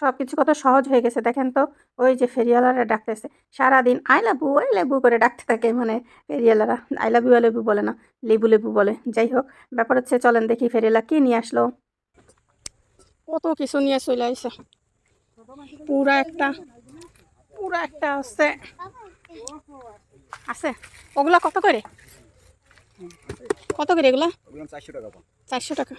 সব কিছু কত সহজ হয়ে গেছে। দেখেন তো ওই যে ফেরিওয়ালারা ডাকতেছে সারাদিন I love you I love you করে ডাকতে থাকে মানে ফেরিওয়ালারা। I love you I love you বলে না লেবু লেবু বলে। যাই হোক ব্যাপার হচ্ছে চলেন দেখি ফেরিওয়ালা কী নিয়ে আসলো। কত কিছু নিয়ে চলে আসছে পুরা একটা পুরা একটা আছে। আছে? ওগুলা কত করে? কত করে এগুলা? চারশো টাকা। চারশো টাকা।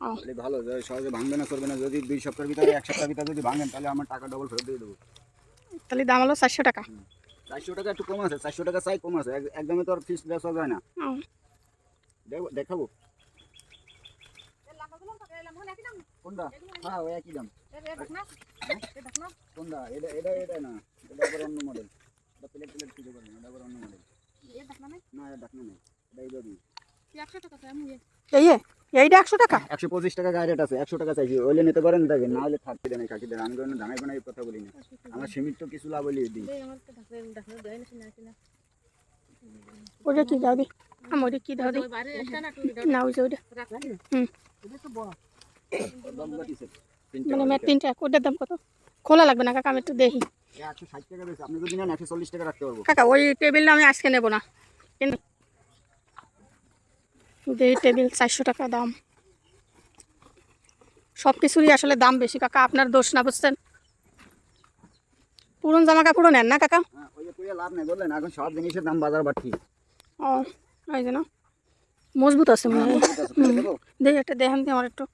তাহলে ভালো সহজে ভাঙবে না করবে না। যদি দুই সপ্তাহের ভিতরে এক সপ্তাহের ভিতরে যদি ভাঙেন তাহলে আমার টাকা ডবল ফেরত দিয়ে দেবো। তাহলে দাম হলো চারশো টাকা। চারশো টাকা একটু কম আছে চারশো টাকা চাই কম আছে। একদমই তো আর ফিক্স বেস হয় না। দেখাবো। কোনটা? হ্যাঁ ওই একই দাম। কোনটা? এটা এটা এটা না। এটা আবার অন্য মডেল এটা প্লেট প্লেট কিছু করবে না এটা আবার অন্য মডেল না। এটা ডাকনা নেই এটা এই দাবি। এই যে, এইটা একশো টাকা? একশো পঁচিশ টাকা গায়ে রেট আছে একশো টাকা চাইছি। ওইলে নিতে পারেন দেখে না হলে থাকতে দেন কাকি দেন আমি কোনো দাঁড়াই বানাই কথা বলি না আমার সীমিত কিছু লাভ হলে দিই। ওটা কি দাও দি? আমার ওটা কি দাও দি? না ওই যে হুম। মানে আমার তিনটা ওটার দাম কত? খোলা লাগবে না কাকা আমি একটু দেখি। একশো ষাট টাকা আপনি যদি নেন একশো চল্লিশ টাকা রাখতে পারব। কাকা ওই টেবিলটা আমি আজকে নেব না। কিন্তু এই টেবিল চারশো টাকা দাম। সব কিছুরই আসলে দাম বেশি কাকা আপনার দোষ না বুঝছেন? পুরন জামা কাপড়ও নেন না কাকা? হ্যাঁ ওই যে কইয়া লাভ নেই বললেন এখন সব জিনিসের দাম বাজার বাড়তি। ও এই যে না মজবুত আছে মনে হয়। দেখি একটা দেখেন আমার একটু।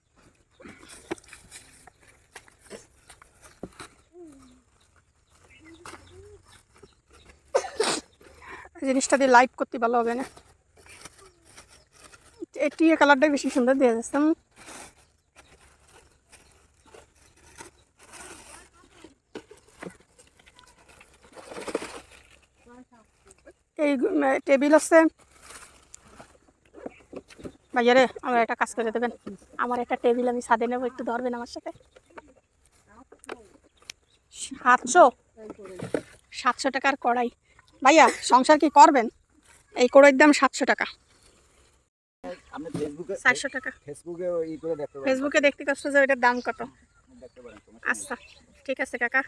জিনিসটা দিয়ে লাইভ করতে ভালো হবে না? এই টিয়ে কালারটাই বেশি সুন্দর, দিয়ে যাচ্ছে। হুম। এই টেবিল আছে। ভাইয়া রে আমার একটা কাজ করে দেবেন। আমার একটা টেবিল আমি সাদে নেব, একটু ধরবেন আমার সাথে। সাতশো? সাতশো টাকার কড়াই। ভাইয়া, সংসার কি করবেন? এই কড়াইয়ের দাম সাতশো টাকা। আপনি ফেসবুকে চারশো টাকা। ফেসবুকে ই করে দেখতে পারেন। ফেসবুকে দেখতে কষ্ট যে ওইটার দাম কত? দেখতে পারেন আচ্ছা ঠিক আছে কাকা।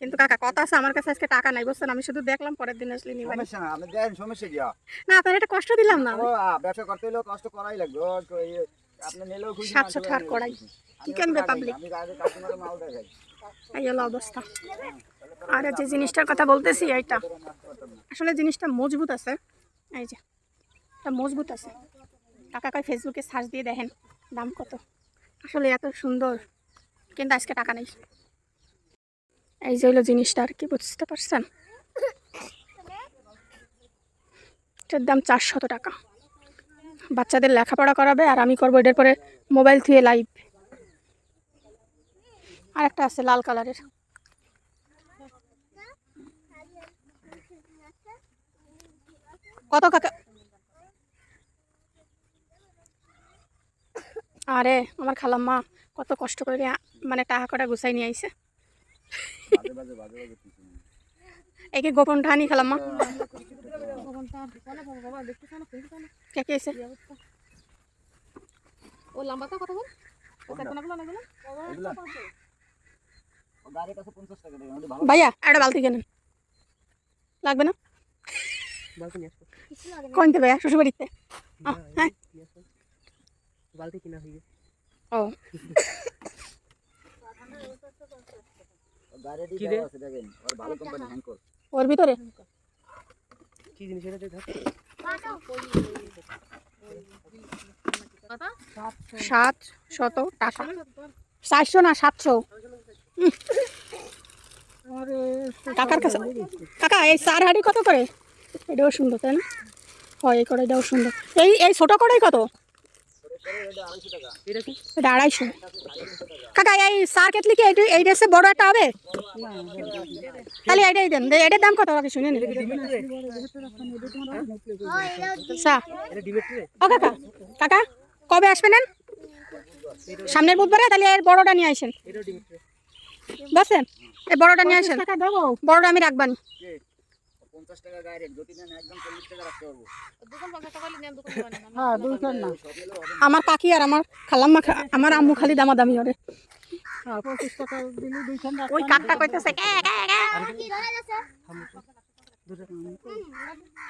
কিন্তু কাকা কথা আছে আমার কাছে আজকে টাকা নাই বুঝছেন? আমি শুধু দেখলাম পরের দিন আসলে নিবেন সমস্যা না আপনি দেন সমস্যা কি? আর? না আপনার এটা কষ্ট দিলাম না ও ব্যবসা করতে হলেও কষ্ট করাই লাগবে। ও তো এই আপনি নিলেও খুশি 700 না নিলেও টাকার খুশি। কড়াই। আমি কি কিনবে টাকাই, আমি আগে কাস্টমারের মাল দেখাই। এই হলো অবস্থা। আর যে জিনিসটার কথা বলতেছি এইটা। আসলে জিনিসটা মজবুত আছে। এই যে এটা মজবুত আছে। টাকা কয় ফেসবুকে সার্চ দিয়ে দেখেন দাম কত। আসলে এত সুন্দর, কিন্তু আজকে টাকা নেই। এই যে হলো জিনিসটা আর কি, বুঝতে পারছেন? এটার দাম চারশত টাকা। বাচ্চাদের লেখাপড়া করাবে আর আমি করব এটার পরে মোবাইল থুয়ে লাইভ আর একটা আছে লাল কালারের। কত কাকা আরে আমার খালাম্মা কত কষ্ট করে মানে টাকা কটা গুছাই নিয়ে আইছে। নেই। একে গোপন ঠানি খালাম্মা। কে ও লম্বাটা কত বল। কোনগুলো লাগবে এগুলা? ও গাড়ির কাছে 50 টাকা দেবে, আমাদের ভালো। ভাইয়া একটা বালতি কেনেন লাগবে না? কোনতে ভাইয়া শ্বশুর বাড়িতে হ্যাঁ। বালতি কিনা হয়ে ও। ওর ভিতরে? কি জিনিস এটা দেখ। সাত শত টাকা। চারশো না সাতশো। কাকার কাছে। কাকা এই চার হাড়ি কত করে? এটাও সুন্দর তাই না? হয় এই কড়াইটাও সুন্দর। এই এই ছোটো কড়াই কত? কাকা, এই কেটলি কি এই ড্রেসে একটা হবে? তাহলে দাম কত? ও, কাকা কবে আসবেন সামনের বুধবারে? তাহলে এর বড়টা নিয়ে আসেন। বসেন। এই বড়টা নিয়ে আসেন। বড়টা আমি রাখবানি। 50 টাকা গাড়ি রেট, যদি নেন একদম 40 টাকা রাখতে পারব। দোকান পঞ্চাশ টাকা নেন দোকান হ্যাঁ না। আমার কাকি আর আমার খালাম্মা আমার আম্মু খালি দামাদামি করে। হ্যাঁ পঁচিশ টাকা দিলে দুইখান ওই কাকটা কইতেছে কে কে কে?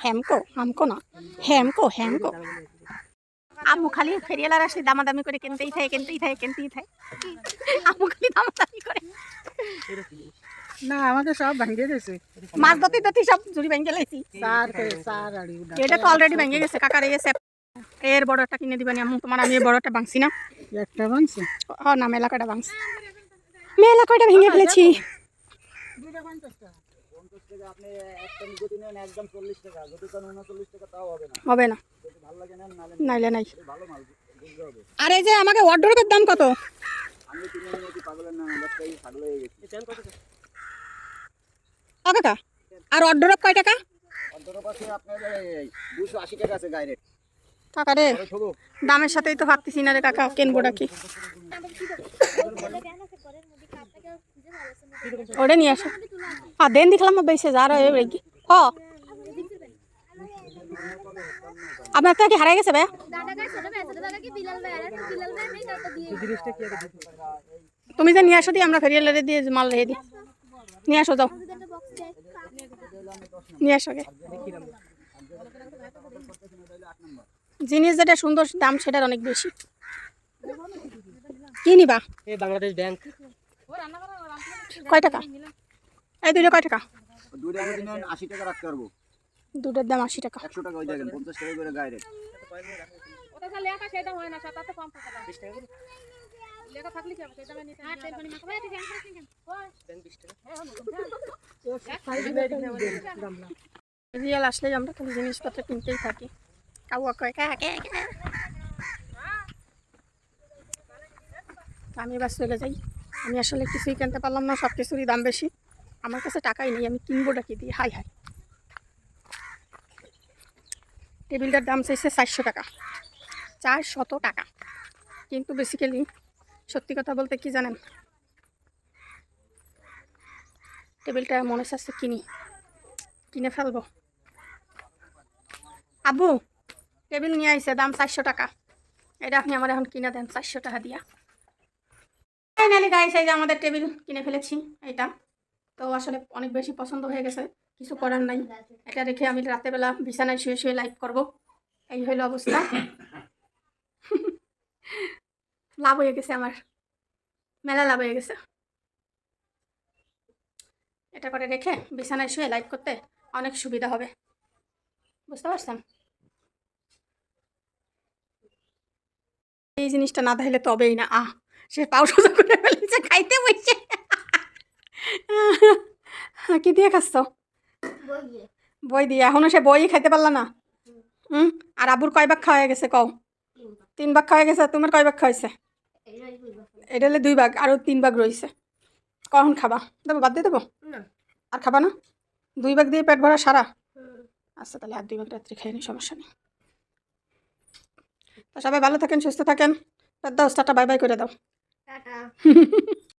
হেমকো হামকো না হেমকো হেমকো। আম্মু খালি ফেরিয়ালার আসলে দামাদামি করে কিনতেই থাকে কিনতেই থাকে কিনতেই থাকে। আম্মু খালি দামাদামি করে? না আমাকে সব ভাঙিয়ে দিয়েছে। মাছ ধরতে ধরতে সব জুড়ি ভেঙে লাইছি চার চার আড়ি এটা তো অলরেডি ভেঙে গেছে কাকার এই সেপ এর বড় একটা কিনে দিবানি আম্মু তোমার আমি বড়টা ভাঙছি না। একটা ভাঙছে? হ না মেলা কয়টা ভাঙছি? মেলা কয়টা ভেঙে ফেলেছি। পঞ্চাশ টাকা হবে না। নাইলে নাই। আর এই যে আমাকে দাম কত? ও কাকা আর কয় টাকা অন্তর পাশে আপনার দুশো আশি টাকা আছে গায়ে কাকা রে দামের সাথেই তো ভাবতেছি না রে কাকা কিনবোটা কি ওটা নিয়ে আসো আর দেন দেখলাম বেশি যা রেখি হ আপনার তো কি হারাই গেছে ভাই দাদা কাছে ছোট ভাই ছোট দাদা কি বিলাল ভাই আর বিলাল ভাই নেই তো দিয়ে এই জিনিসটা কি আগে দেখি? তুমি যে নিয়ে আসো দি আমরা ফেরিয়ালারে দিয়ে মাল রেখে দিই নিয়ে আসো যাও নিয়ে আসো জিনিস যেটা সুন্দর দাম সেটার অনেক বেশি। কি নিবা? এই বাংলাদেশ ব্যাংক। কয় টাকা? এই দুটো কয় টাকা? আশি টাকা রাখতে পারব। দুটোর দাম আশি টাকা। একশো টাকা ওই দেখেন পঞ্চাশ টাকা করে গায়ে রেট লেখা হয় থাকলে কি হবে? সেটা আমি নিতে ঠিক আছে ব্যাংক বিশ টাকা রিয়াল আসলেই আমরা খালি জিনিসপত্র কিনতেই থাকি। কাউয়া কয় কা কে কে? আমি এবার চলে যাই। আমি আসলে কিছুই কিনতে পারলাম না সব কিছুরই দাম বেশি। আমার কাছে টাকাই নেই আমি কিনবোটা কি দিয়ে? High high. টেবিলটার দাম চাইছে চারশো টাকা। চারশত টাকা। কিন্তু বেসিক্যালি সত্যি কথা বলতে কি জানেন? টেবিলটা মনে চাচ্ছে কিনি। কিনে ফেলব। আবু, টেবিল নিয়ে আইছে, দাম চারশো টাকা। এটা আপনি আমার এখন কিনে দেন, চারশো টাকা দিয়া। ফাইনালি গাইস এই যে আমাদের টেবিল কিনে ফেলেছি এটা তো আসলে অনেক বেশি পছন্দ হয়ে গেছে, কিছু করার নাই। এটা রেখে আমি রাতেবেলা বিছানায় শুয়ে শুয়ে লাইভ করব। এই হইল অবস্থা। লাভ হয়ে গেছে আমার। মেলা লাভ হয়ে গেছে। এটা করে রেখে বিছানায় শুয়ে লাইভ করতে অনেক সুবিধা হবে। বুঝতে পারছেন? এই জিনিসটা না তাহলে তবেই না। আহ সে পাউ সোজা করে ফেলেছে খাইতে বসছে কি দিয়ে খাচ্ছ? বই দিয়ে। এখনও সে বই খাইতে পারলা না। হুম। আর আবুর কয় ভাগ খাওয়া গেছে কও? তিন ভাগ খাওয়া গেছে তোমার কয় ভাগ এইটাই বলব এটা হলে দুই ভাগ আরও তিন ভাগ রয়েছে। কখন খাবা? দেবো বাদ দিয়ে দেবো? আর খাবা না? দুই ভাগ দিয়ে পেট ভরা সারা? আচ্ছা তাহলে আর দুই ভাগ রাত্রি খেয়ে নি সমস্যা নেই। তো সবাই ভালো থাকেন সুস্থ থাকেন। দাও স্টারটা বাই বাই করে দাও। টাটা।